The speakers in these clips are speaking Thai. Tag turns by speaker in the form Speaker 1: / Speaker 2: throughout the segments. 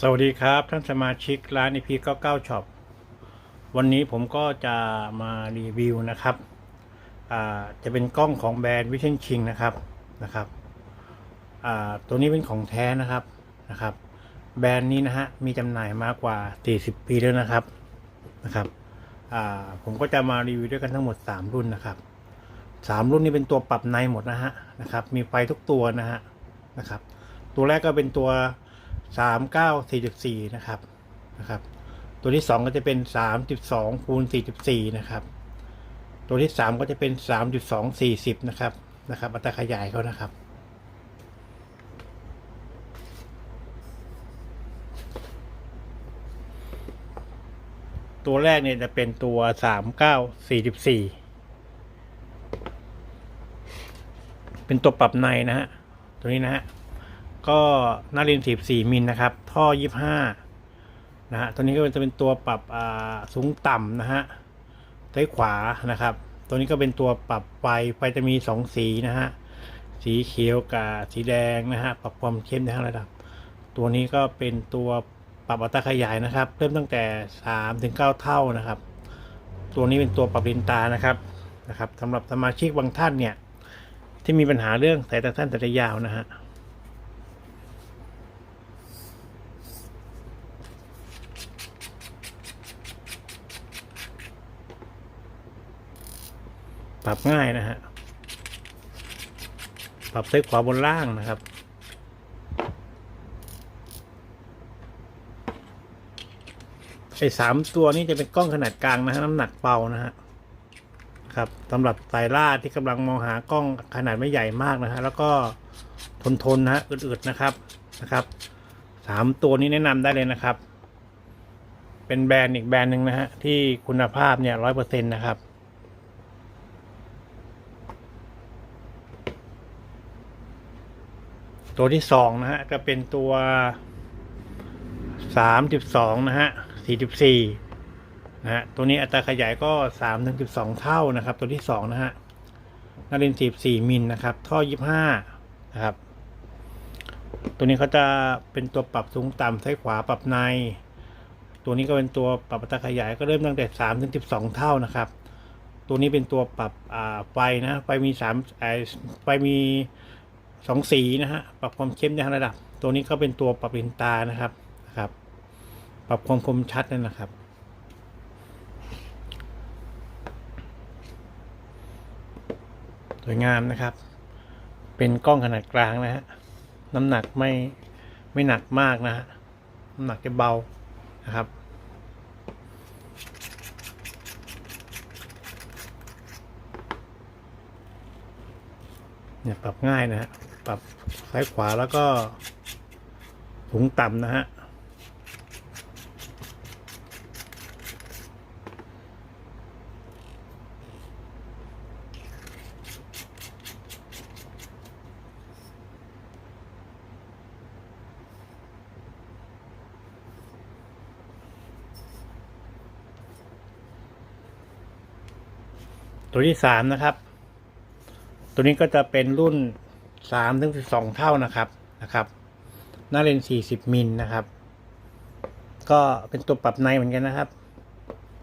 Speaker 1: สวัสดีครับ ท่านสมาชิกร้านอีพีเก้าเก้าช็อปวันนี้ผมก็จะมารีวิวนะครับจะเป็นกล้องของแบรนด์วิเชนชิงนะครับนะครับตัวนี้เป็นของแท้นะครับนะครับ แบรนด์นี้นะฮะมีจำหน่ายมากกว่า 40 ปีแล้วนะครับนะครับผมก็จะมารีวิวด้วยกันทั้งหมด 3 รุ่นนะครับสามรุ่นนี้เป็นตัวปรับในหมดนะฮะนะครับ มีไฟทุกตัวนะฮะนะครับ ตัวแรกก็เป็นตัว 39 4.4นะครับนะครับ ตัวที่2ก็จะเป็น3.2คูณ4.4นะครับ ตัวที่3ก็จะเป็น3.2 40นะครับนะครับอัตราขยายเขานะครับตัวแรกเนี่ยจะเป็นตัว39 4.4เป็นตัวปรับในนะฮะ ตัวนี้นะฮะ ก็หน้ารีนสีสี่มิลนะครับ ท่อยี่ห้านะฮะตัวนี้ก็จะเป็นตัวปรับอ่าสูงต่ำนะฮะซ้ายขวานะครับ ตัวนี้ก็เป็นตัวปรับไฟไฟจะมีสองสีนะฮะสีเขียวกับสีแดงนะฮะปรับความเข้มในทั้งระดับ ตัวนี้ก็เป็นตัวปรับอัตราขยายนะครับ เริ่มตั้งแต่สามถึงเก้าเท่านะครับ ตัวนี้เป็นตัวปรับลินตานะครับนะครับสำหรับสมาชิกบางท่านเนี่ยที่มีปัญหาเรื่องสายตาสั้นสายตายาวนะฮะ ปรับง่ายนะฮะ ปรับซ้ายขวาบนล่างนะครับ ไอ้สามตัวนี้จะเป็นกล้องขนาดกลางนะฮะน้ำหนักเบานะฮะ ครับสำหรับสายล่าที่กำลังมองหากล้องขนาดไม่ใหญ่มากนะฮะ แล้วก็ทนทนนะฮะอึดๆนะครับ นะครับ สามตัวนี้แนะนำได้เลยนะครับ เป็นแบรนด์อีกแบรนด์หนึ่งนะฮะที่คุณภาพเนี่ยร้อยเปอร์เซ็นต์นะครับ ตัวที่สองนะฮะก็เป็นตัวสามจุดสองนะฮะสี่จุดสี่นะฮะตัวนี้อัตราขยายก็สามถึงสิบสองเท่านะครับ ตัวที่สองนะฮะนารินสิบสี่มิลนะครับ ท่อยี่ห้านะครับ ตัวนี้เขาจะเป็นตัวปรับสูงต่ำซ้ายขวาปรับใน ตัวนี้ก็เป็นตัวปรับอัตราขยายก็เริ่มตั้งแต่สามถึงสิบสองเท่านะครับ ตัวนี้เป็นตัวปรับไฟนะไฟมีสามไฟมี สองสีนะฮะปรับความเข้มในระดับ ตัวนี้ก็เป็นตัวปรับลินตานะครับนะครับ ปรับความคมชัดนั่นนะครับ สวยงามนะครับ เป็นกล้องขนาดกลางนะฮะน้ำหนักไม่ไม่หนักมากนะฮะน้ำหนักจะเบานะครับเนี่ยปรับง่ายนะฮะ ปรับซ้ายขวาแล้วก็สูงต่ำนะฮะตัวที่สามนะครับ ตัวนี้ก็จะเป็นรุ่น สามถึงสิบสองเท่านะครับนะครับหน้าเลนสี่สิบมิลนะครับ ก็เป็นตัวปรับในเหมือนกันนะครับ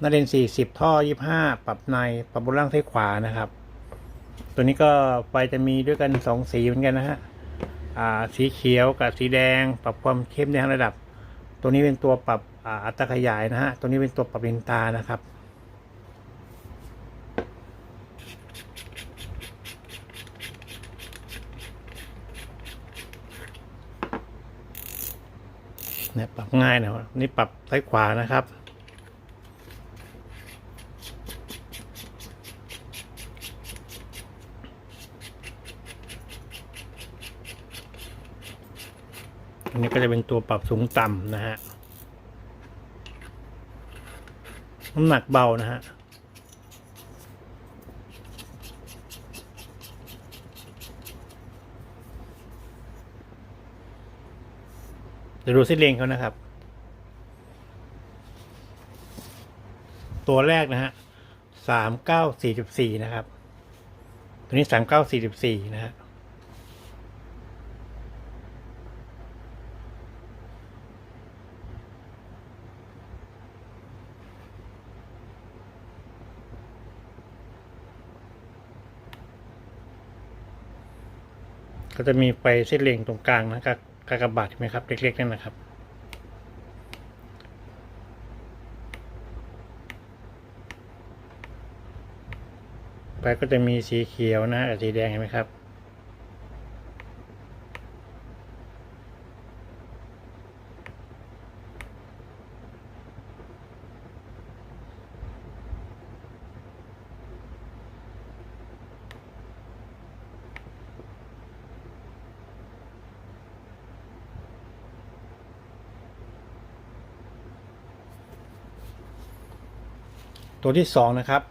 Speaker 1: หน้าเลนสี่สิบท่อยี่ห้าปรับในปรับบนล่างซ้ายขวานะครับ ตัวนี้ก็ไฟจะมีด้วยกันสองสีเหมือนกันนะฮะอ่าสีเขียวกับสีแดง ปรับความเข้มในทั้งระดับ ตัวนี้เป็นตัวปรับอ่าอัตราขยายนะฮะตัวนี้เป็นตัวปรับเลนตานะครับ เนี่ยปรับง่ายนะนี่ปรับซ้ายขวานะครับ อันนี้ก็จะเป็นตัวปรับสูงต่ำนะฮะ น้ำหนักเบานะฮะ ดี๋ยวดูเส้นเลงเขานะครับ ตัวแรกนะฮะสามเก้าสี่จุดสี่นะครับ ตัวนี้สามเก้าสี่จุดสี่นะฮะก็จะมีไปเส้นเลงตรงกลางนะครับ กากบาทใช่ไหมครับ เล็กๆนั่นนะครับ ไปก็จะมีสีเขียวนะสีแดงเห็นไหมครับ ตัวที่สองนะครับ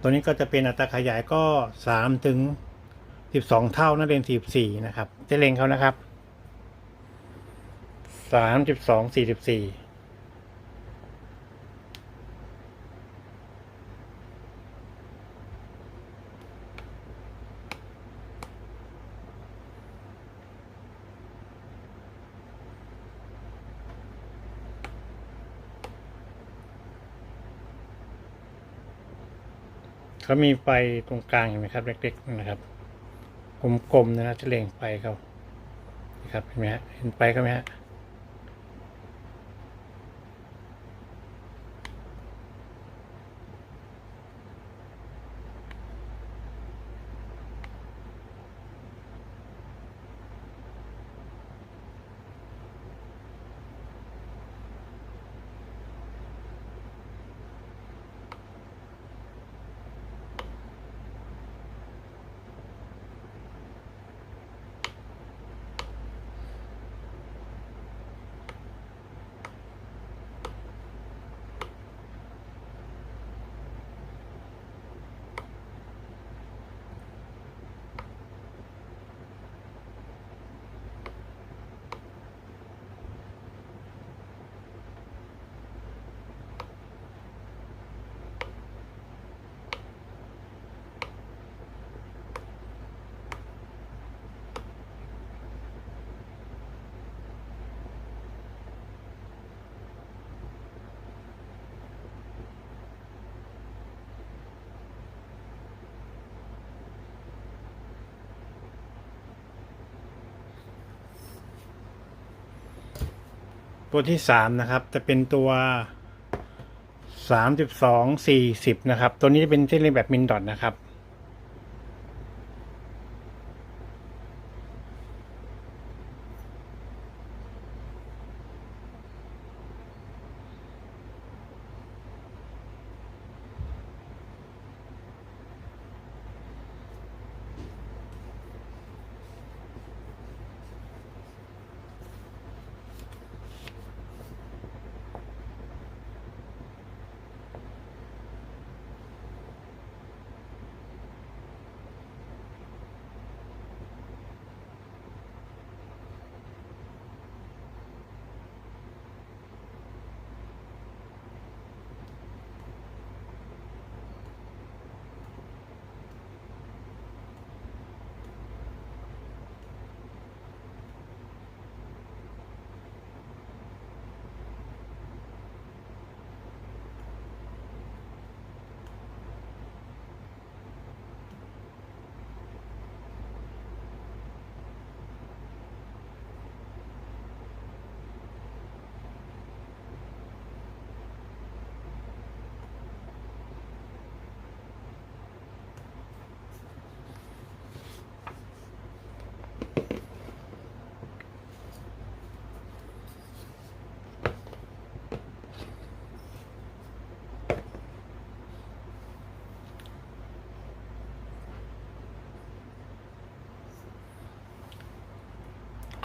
Speaker 1: ตัวนี้ก็จะเป็นอัตราขยายก็สามถึงสิบสองเท่านั่นเองสิบสี่นะครับจะเล็งเขานะครับสามสิบสองสี่สิบสี่ เขามีไฟตรงกลางเห็นไหมครับ เล็กๆนะครับกลมๆนะครับเจเล็งไฟเขานะครับเห็นไหมฮะเห็นไฟเขาไหมฮะ ตัวที่สามนะครับ จะเป็นตัวสามสิบสองสี่สิบนะครับ ตัวนี้จะเป็นเส้นเล็งแบบมินดอทนะครับ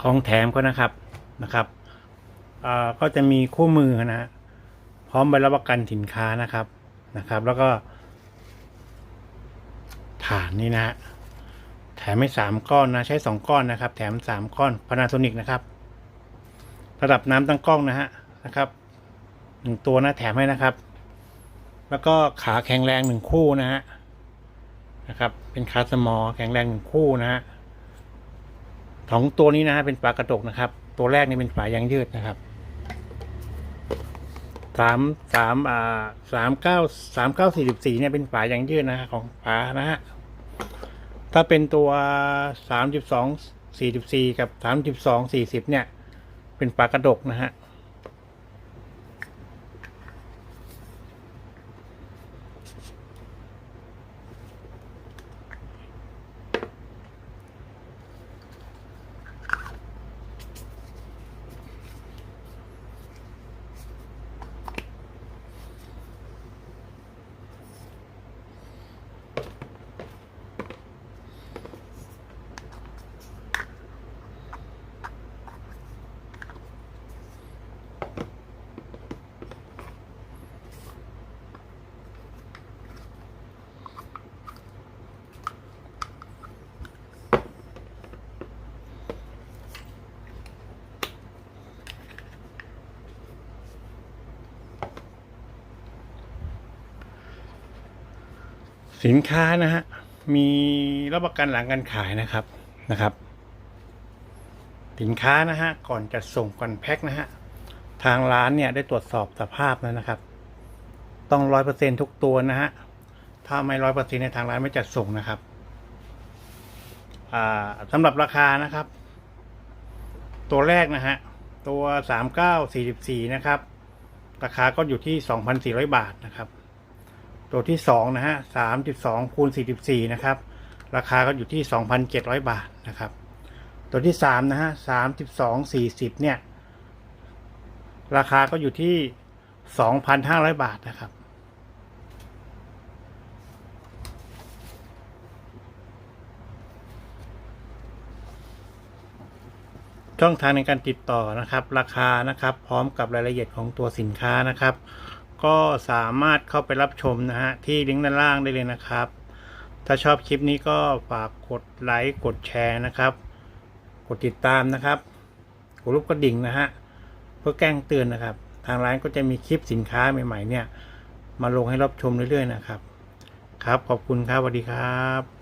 Speaker 1: ของแถมก็นะครับนะครับก็จะมีคู่มือนะพร้อมใบรับประกันสินค้านะครับนะครับ แล้วก็ฐานนี่นะฮะแถมไม่สามก้อนนะใช้สองก้อนนะครับ แถมสามก้อนพานาโซนิกนะครับระดับน้ำตั้งกล้องนะฮะนะครับหนึ่งตัวนะแถมให้นะครับ แล้วก็ขาแข็งแรงหนึ่งคู่นะฮะนะครับ เป็นขาสมอแข็งแรงหนึ่งคู่นะฮะ สองตัวนี้นะฮะเป็นฝากระจกนะครับ ตัวแรกนี่เป็นฝายางยืดนะครับสามสามอ่าสามเก้าสามเก้าสี่สิบสี่เนี่ยเป็นฝายางยืดนะฮะของฝานะฮะถ้าเป็นตัวสามสิบสองสี่สิบสี่กับสามสิบสองสี่สิบเนี่ย เป็นปลากระดกนะฮะ สินค้านะฮะมีรับประกันหลังการขายนะครับนะครับ สินค้านะฮะก่อนจะส่งก่อนแพ็คนะฮะทางร้านเนี่ยได้ตรวจสอบสภาพแล้วนะครับ ต้องร้อยเปอร์เซ็นทุกตัวนะฮะถ้าไม่ร้อยเปอร์เซ็นในทางร้านไม่จัดส่งนะครับสำหรับราคานะครับ ตัวแรกนะฮะตัวสามเก้าสี่สิบสี่นะครับ ราคาก็อยู่ที่สองพันสี่ร้อยบาทนะครับ ตัวที่สองนะฮะสามจุดสองคูณสี่สิบสี่นะครับ ราคาก็อยู่ที่สองพันเจ็ดร้อยบาทนะครับ ตัวที่สามนะฮะสามสิบสองสี่สิบเนี่ย ราคาก็อยู่ที่สองพันห้าร้อยบาทนะครับ ช่องทางในการติดต่อนะครับ ราคานะครับ พร้อมกับรายละเอียดของตัวสินค้านะครับ ก็สามารถเข้าไปรับชมนะฮะ ที่ลิงก์ด้านล่างได้เลยนะครับ ถ้าชอบคลิปนี้ก็ฝากกดไลค์กดแชร์นะครับ กดติดตามนะครับกดรูปกระดิ่งนะฮะเพื่อแจ้งเตือนนะครับ ทางร้านก็จะมีคลิปสินค้าใหม่ ๆ เนี่ย มาลงให้รับชมเรื่อยๆนะครับ ครับขอบคุณครับสวัสดีครับ